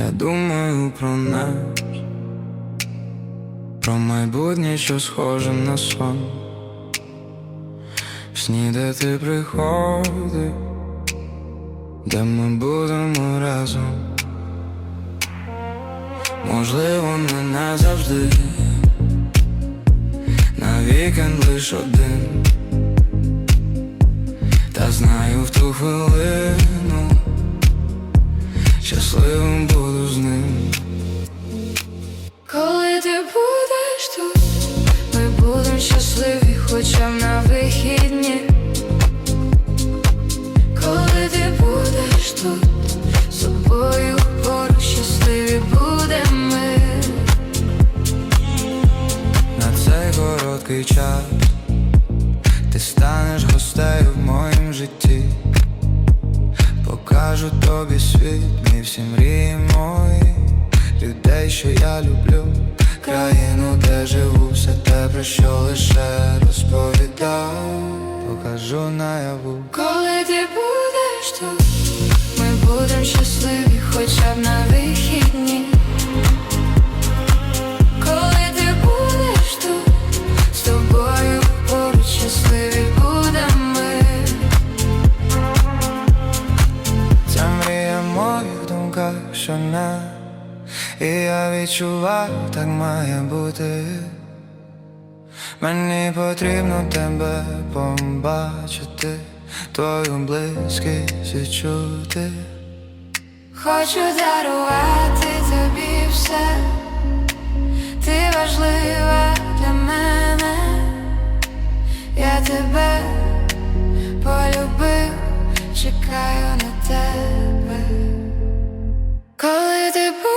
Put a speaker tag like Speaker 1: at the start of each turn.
Speaker 1: Я думаю про нас, про майбутнє, що схоже на сон. Сні, де ти приходив, де ми будемо разом. Можливо, не назавжди, на вікенд лиш один. Та знаю в ту хвилину, щасливим буду з ним.
Speaker 2: Коли ти будеш тут, ми будемо щасливі, хоча б на вихідні. Коли ти будеш тут, з собою поруч щасливі будемо ми.
Speaker 1: На цей короткий час ти станеш гостею в моїм житті. Покажу тобі світ, ми всі мрії мої, людей, що я люблю, країну, де живу, все те, про що лише розповідав, покажу наяву.
Speaker 2: Коли ти будеш
Speaker 1: щодня І я відчуваю, так має бути. Мені потрібно тебе побачити Твою близькість відчути.
Speaker 2: Хочу дарувати тобі все, ти важлива для мене, я тебе All it a